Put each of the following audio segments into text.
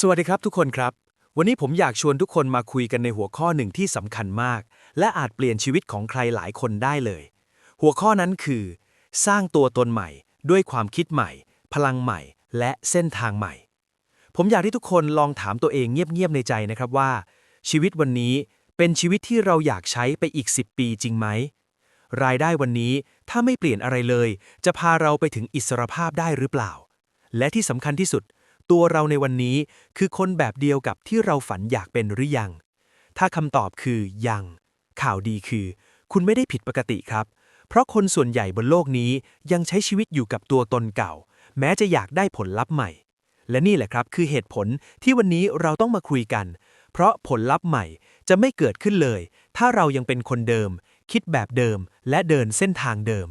สวัสดีครับทุกคนครับ วันนี้ผมอยากชวนทุกคนมาคุยกันในหัวข้อหนึ่งที่สำคัญมาก และอาจเปลี่ยนชีวิตของใครหลายคนได้เลย หัวข้อนั้นคือ สร้างตัวตนใหม่ ด้วยความคิดใหม่ พลังใหม่ และเส้นทางใหม่ ผมอยากให้ทุกคนลองถามตัวเองเงียบๆในใจนะครับว่า ชีวิตวันนี้เป็นชีวิตที่เราอยากใช้ไปอีก 10 ปีจริงไหมรายได้วันนี้ถ้าไม่เปลี่ยนอะไรเลย จะพาเราไปถึงอิสรภาพได้หรือเปล่า และที่สำคัญที่สุด ตัวเราในวันนี้คือคนแบบเดียวกับที่เราฝันอยากเป็นหรือยัง ถ้าคำตอบคือยัง ข่าวดีคือ คุณไม่ได้ผิดปกติครับ เพราะคนส่วนใหญ่บนโลกนี้ยังใช้ชีวิตอยู่กับตัวตนเก่า แม้จะอยากได้ผลลัพธ์ใหม่ และนี่แหละครับคือเหตุผลที่วันนี้เราต้องมาคุยกัน เพราะผลลัพธ์ใหม่จะไม่เกิดขึ้นเลย ถ้าเรายังเป็นคนเดิม คิดแบบเดิม และเดินเส้นทางเดิม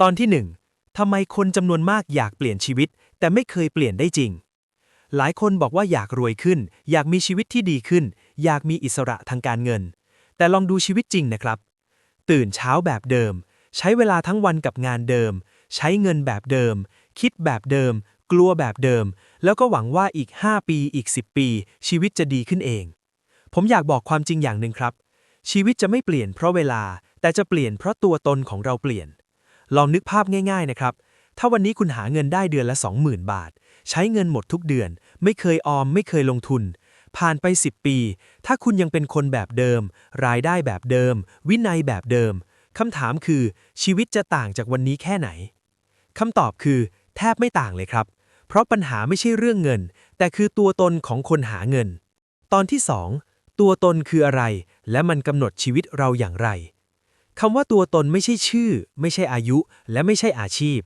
ตอนที่หนึ่งทำไมคนจำนวนมากอยากเปลี่ยนชีวิต แต่ไม่เคยเปลี่ยนได้จริง หลายคนบอกว่าอยากรวยขึ้น อยากมีชีวิตที่ดีขึ้น อยากมีอิสระทางการเงิน แต่ลองดูชีวิตจริงนะครับ ตื่นเช้าแบบเดิม ใช้เวลาทั้งวันกับงานเดิม ใช้เงินแบบเดิม คิดแบบเดิม กลัวแบบเดิม แล้วก็หวังว่าอีก 5 ปีอีก 10 ปี ชีวิตจะดีขึ้นเอง ผมอยากบอกความจริงอย่างหนึ่งครับ ชีวิตจะไม่เปลี่ยนเพราะเวลา แต่จะเปลี่ยนเพราะตัวตนของเราเปลี่ยน ลองนึกภาพง่าย ๆนะครับ ถ้าวันนี้คุณหาเงินได้เดือนละ 20,000 บาท ใช้เงินหมดทุกเดือน ไม่เคยออม ไม่เคยลงทุน ผ่านไป 10 ปี ถ้าคุณยังเป็นคนแบบเดิม รายได้แบบเดิม วินัยแบบเดิมคำถามคือ ชีวิตจะต่างจากวันนี้แค่ไหนคำตอบคือ แทบไม่ต่างเลยครับ เพราะปัญหาไม่ใช่เรื่องเงิน แต่คือตัวตนของคนหาเงิน ตอนที่ 2 ตัวตนคืออะไร และมันกำหนดชีวิตเราอย่างไรคำว่าตัวตนไม่ใช่ชื่อ ไม่ใช่อายุ และไม่ใช่อาชีพ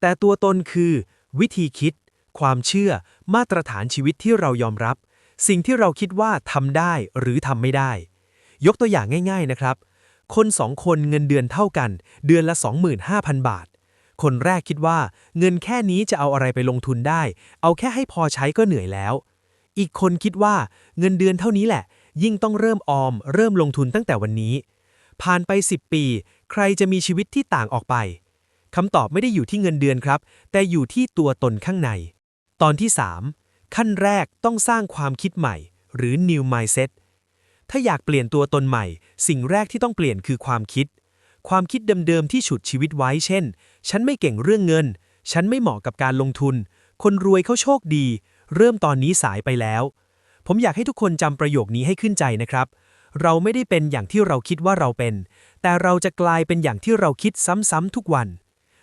แต่ตัวตนคือ วิธีคิด ความเชื่อ มาตรฐานชีวิตที่เรายอมรับ สิ่งที่เราคิดว่าทำได้หรือทำไม่ได้ ยกตัวอย่างง่าย ๆนะครับ คนสองคนเงินเดือนเท่ากัน เดือนละ 25,000 บาท คนแรกคิดว่าเงินแค่นี้จะเอาอะไรไปลงทุนได้ เอาแค่ให้พอใช้ก็เหนื่อยแล้ว อีกคนคิดว่าเงินเดือนเท่านี้แหละ ยิ่งต้องเริ่มออม เริ่มลงทุนตั้งแต่วันนี้ ผ่านไป 10 ปี ใครจะมีชีวิตที่ต่างออกไป คำตอบไม่ได้อยู่ที่เงินเดือนครับ แต่อยู่ที่ตัวตนข้างใน ตอนที่ 3 ขั้นแรกต้องสร้างความคิดใหม่ หรือ new mindset ถ้าอยากเปลี่ยนตัวตนใหม่ สิ่งแรกที่ต้องเปลี่ยนคือความคิด ความคิดเดิมๆที่ฉุดชีวิตไว้เช่น ฉันไม่เก่งเรื่องเงิน ฉันไม่เหมาะกับการลงทุน คนรวยเขาโชคดี เริ่มตอนนี้สายไปแล้ว ผมอยากให้ทุกคนจำประโยคนี้ให้ขึ้นใจนะครับ เราไม่ได้เป็นอย่างที่เราคิดว่าเราเป็น แต่เราจะกลายเป็นอย่างที่เราคิดซ้ำๆทุกวัน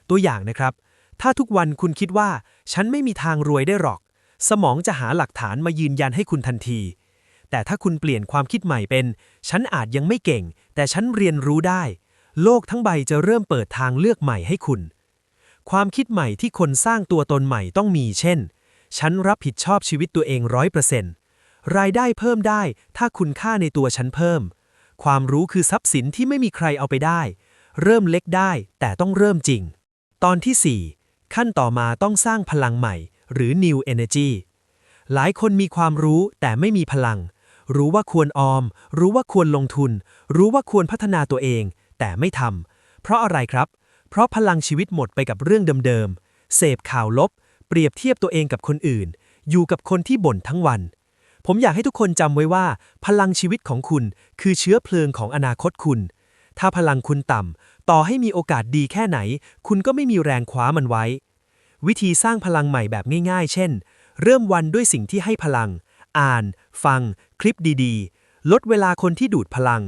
ตัวอย่างนะครับ ถ้าทุกวันคุณคิดว่า ฉันไม่มีทางรวยได้หรอก สมองจะหาหลักฐานมายืนยันให้คุณทันที แต่ถ้าคุณเปลี่ยนความคิดใหม่เป็น ฉันอาจยังไม่เก่ง แต่ฉันเรียนรู้ได้ โลกทั้งใบจะเริ่มเปิดทางเลือกใหม่ให้คุณ ความคิดใหม่ที่คนสร้างตัวตนใหม่ต้องมีเช่น ฉันรับผิดชอบชีวิตตัวเองร้อยเปอร์เซ็นต์รายได้เพิ่มได้ ถ้าคุณค่าในตัวฉันเพิ่ม ความรู้คือทรัพย์สินที่ไม่มีใครเอาไปได้ เริ่มเล็กได้ แต่ต้องเริ่มจริง ตอนที่ 4 ขั้นต่อมาต้องสร้างพลังใหม่ หรือ new energy หลายคนมีความรู้แต่ไม่มีพลัง รู้ว่าควรออม รู้ว่าควรลงทุน รู้ว่าควรพัฒนาตัวเอง แต่ไม่ทำเพราะอะไรครับ เพราะพลังชีวิตหมดไปกับเรื่องเดิมๆ เสพข่าวลบ เปรียบเทียบตัวเองกับคนอื่น อยู่กับคนที่บ่นทั้งวัน ผมอยากให้ทุกคนจำไว้ว่า พลังชีวิตของคุณคือเชื้อเพลิงของอนาคตคุณ ถ้าพลังคุณต่ำ ต่อให้มีโอกาสดีแค่ไหน คุณก็ไม่มีแรงคว้ามันไว้ วิธีสร้างพลังใหม่แบบง่ายๆ เช่น เริ่มวันด้วยสิ่งที่ให้พลัง อ่าน ฟัง คลิปดีๆ ลดเวลาคนที่ดูดพลัง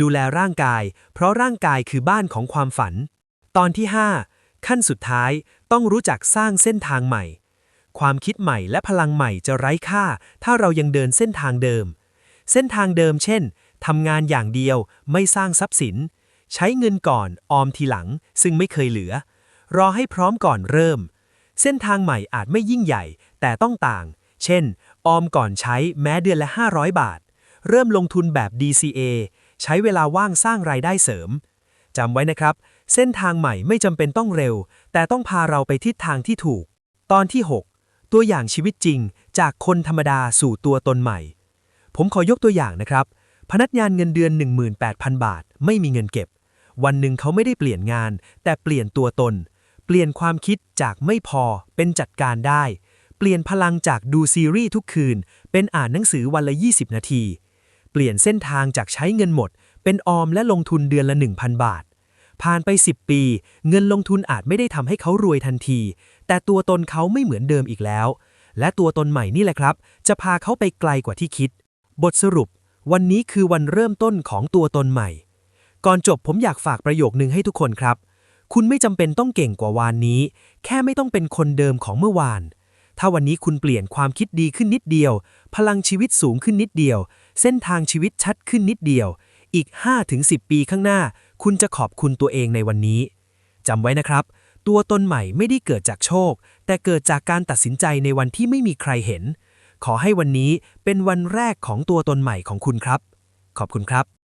ดูแลร่างกาย เพราะร่างกายคือบ้านของความฝัน ตอนที่ 5 ขั้นสุดท้ายต้องรู้จักสร้างเส้นทางใหม่ ความคิดใหม่และพลังใหม่จะไร้ค่า ถ้าเรายังเดินเส้นทางเดิม เส้นทางเดิมเช่นทำงานอย่างเดียวไม่สร้างทรัพย์สิน ใช้เงินก่อนออมทีหลัง ซึ่งไม่เคยเหลือ รอให้พร้อมก่อนเริ่ม เส้นทางใหม่อาจไม่ยิ่งใหญ่ แต่ต้องต่าง เช่น ออมก่อนใช้แม้เดือนละ 500 บาท เริ่มลงทุนแบบ DCA ใช้เวลาว่างสร้างรายได้เสริมจำไว้นะครับ เส้นทางใหม่ไม่จำเป็นต้องเร็ว แต่ต้องพาเราไปทิศทางที่ถูก ตอนที่ 6 ตัวอย่างชีวิตจริง จากคนธรรมดาสู่ตัวตนใหม่ ผมขอยกตัวอย่างนะครับ พนักงานเงินเดือน 18,000 บาท ไม่มีเงินเก็บ วันหนึ่งเขาไม่ได้เปลี่ยนงาน แต่เปลี่ยนตัวตน เปลี่ยนความคิดจากไม่พอเป็นจัดการได้ เปลี่ยนพลังจากดูซีรีส์ทุกคืน เป็นอ่านหนังสือวันละ 20 นาที เปลี่ยนเส้นทางจากใช้เงินหมด เป็นออมและลงทุนเดือนละ 1,000 บาท ผ่านไป 10 ปี เงินลงทุนอาจไม่ได้ทำให้เขารวยทันที แต่ตัวตนเขาไม่เหมือนเดิมอีกแล้ว และตัวตนใหม่นี่แหละครับ จะพาเขาไปไกลกว่าที่คิด บทสรุป วันนี้คือวันเริ่มต้นของตัวตนใหม่ ก่อนจบผมอยากฝากประโยคนึงให้ทุกคนครับ คุณไม่จำเป็นต้องเก่งกว่าวานนี้ แค่ไม่ต้องเป็นคนเดิมของเมื่อวาน ถ้าวันนี้คุณเปลี่ยนความคิดดีขึ้นนิดเดียว พลังชีวิตสูงขึ้นนิดเดียว เส้นทางชีวิตชัดขึ้นนิดเดียว อีก 5-10 ปีข้างหน้า คุณจะขอบคุณตัวเองในวันนี้จำไว้นะครับ ตัวตนใหม่ไม่ได้เกิดจากโชค แต่เกิดจากการตัดสินใจในวันที่ไม่มีใครเห็น ขอให้วันนี้เป็นวันแรกของตัวตนใหม่ของคุณครับ ขอบคุณครับ